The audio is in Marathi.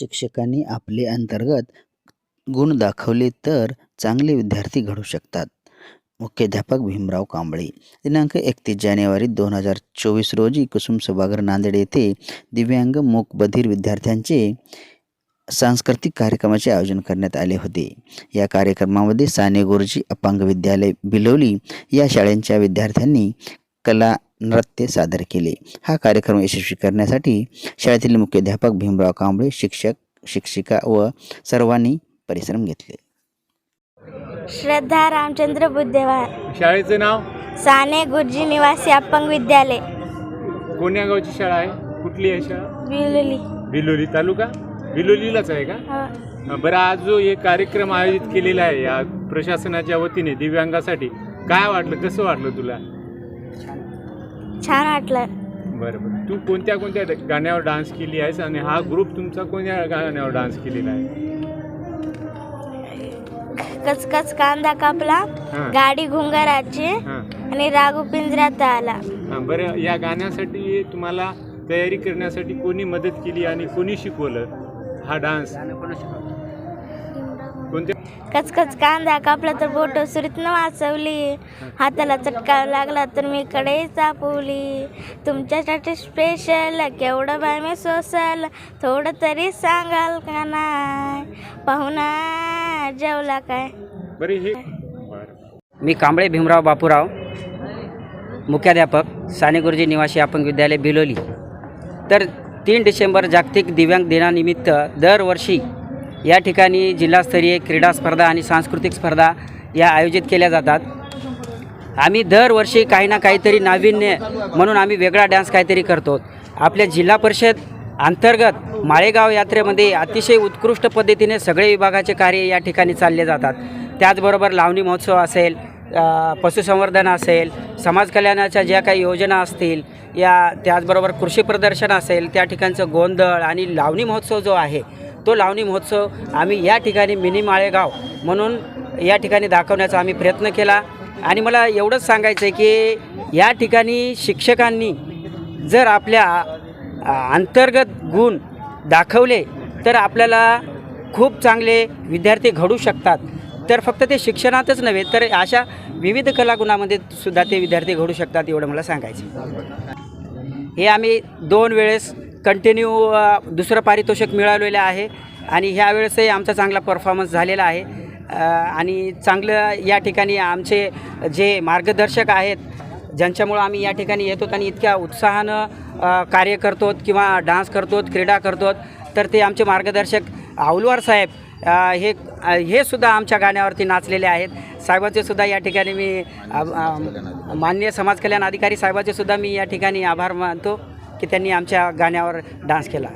शिक्षकांनी आपले अंतर्गत गुण दाखवले तर चांगले विद्यार्थी घडू शकतात. मुख्याध्यापक भीमराव कांबळे. दिनांक एकतीस जानेवारी दोन हजार चोवीस रोजी कुसुम सभागृह नांदेड येथे दिव्यांग मूक बधिर विद्यार्थ्यांचे सांस्कृतिक कार्यक्रमाचे आयोजन करण्यात आले होते. या कार्यक्रमामध्ये साने गुरुजी अपांग विद्यालय बिलोली या शाळेंच्या विद्यार्थ्यांनी कला नृत्य सादर केले. हा कार्यक्रम यशस्वी करण्यासाठी शाळेतील मुख्याध्यापक भीमराव कांबळे शिक्षक शिक्षिका व सर्वांनी परिश्रम घेतले. श्रद्धा रामचंद्र बुद्धवार शाळेचं नाव? साने गुरुजी निवासी अपंग विद्यालय. कोण्या गावची शाळा आहे? कुठली आहे शाळा? बिलोली बिलोली तालुका? बिलोलीलाच आहे का? हो. बरं आज जो एक कार्यक्रम आयोजित केलेला आहे या प्रशासनाच्या वतीने दिव्यांगासाठी काय वाटलं? कसं वाटलं तुला? छान वाटलं. बरं बरं. तू कोणत्या कोणत्या गाण्यावर डान्स केली आहेस आणि हा ग्रुप तुमचा कोणत्या गाण्यावर डान्स केलेला आहे? कचकच कांदा कापला हां. गाडी घुंगराची हां. आणि राघू पिंजऱ्यात आला. हां बरं. या गाण्यासाठी तुम्हाला तयारी करण्यासाठी कोणी मदत केली आणि कोणी शिकवलं हा डान्स कोणत्या कचकच कांदा कापला तर बोट सुरीतनं वाचवली. हाताला चटका लागला तर मी कडे चापवली. तुमच्यासाठी स्पेशल केवढं बाय मी सोसल थोडं तरी सांगाल का नाही? पाहुणा जेवला काय? बरं हे मी कांबळे भीमराव बापूराव मुख्याध्यापक साने गुरुजी निवासी अपंग विद्यालय बिलोली. तर तीन डिसेंबर जागतिक दिव्यांग दिनानिमित्त दरवर्षी या ठिकाणी जिल्हास्तरीय क्रीडा स्पर्धा आणि सांस्कृतिक स्पर्धा या आयोजित केल्या जातात. आम्ही दरवर्षी काही ना काहीतरी नाविन्य म्हणून आम्ही वेगळा डान्स काहीतरी करतो. आपल्या जिल्हा परिषद अंतर्गत माळेगाव यात्रेमध्ये अतिशय उत्कृष्ट पद्धतीने सगळे विभागाचे कार्य या ठिकाणी चालले जातात. त्याचबरोबर लावणी महोत्सव असेल पशुसंवर्धन असेल समाज कल्याणाच्या ज्या काही योजना असतील या त्याचबरोबर कृषी प्रदर्शन असेल त्या ठिकाणचं गोंधळ आणि लावणी महोत्सव जो आहे तो लावणी महोत्सव आम्ही या ठिकाणी मिनी माळेगाव म्हणून या ठिकाणी दाखवण्याचा आम्ही प्रयत्न केला. आणि मला एवढंच सांगायचं आहे की या ठिकाणी शिक्षकांनी जर आपल्या अंतर्गत गुण दाखवले तर आपल्याला खूप चांगले विद्यार्थी घडू शकतात. तर फक्त ते शिक्षणातच नव्हे तर अशा विविध कलागुणामध्ये सुद्धा ते विद्यार्थी घडू शकतात एवढं मला सांगायचं हे आम्ही दोन वेळेस कंटिन्यू दुसरं पारितोषिक मिळालेलं आहे. आणि ह्यावेळेसही आमचा चांगला परफॉर्मन्स झालेला आहे. आणि चांगलं या ठिकाणी आमचे जे मार्गदर्शक आहेत ज्यांच्यामुळं आम्ही या ठिकाणी येतो आणि इतक्या उत्साहानं कार्य करतो किंवा डान्स करतो क्रीडा करतो तर ते आमचे मार्गदर्शक औलवार साहेब हे हे सुद्धा आमच्या गाण्यावरती नाचलेले आहेत. साहेबाचे सुद्धा या ठिकाणी मी माननीय समाज कल्याण अधिकारी साहेबाचे सुद्धा मी या ठिकाणी आभार मानतो. की त्यांनी आमच्या गाण्यावर डान्स केला.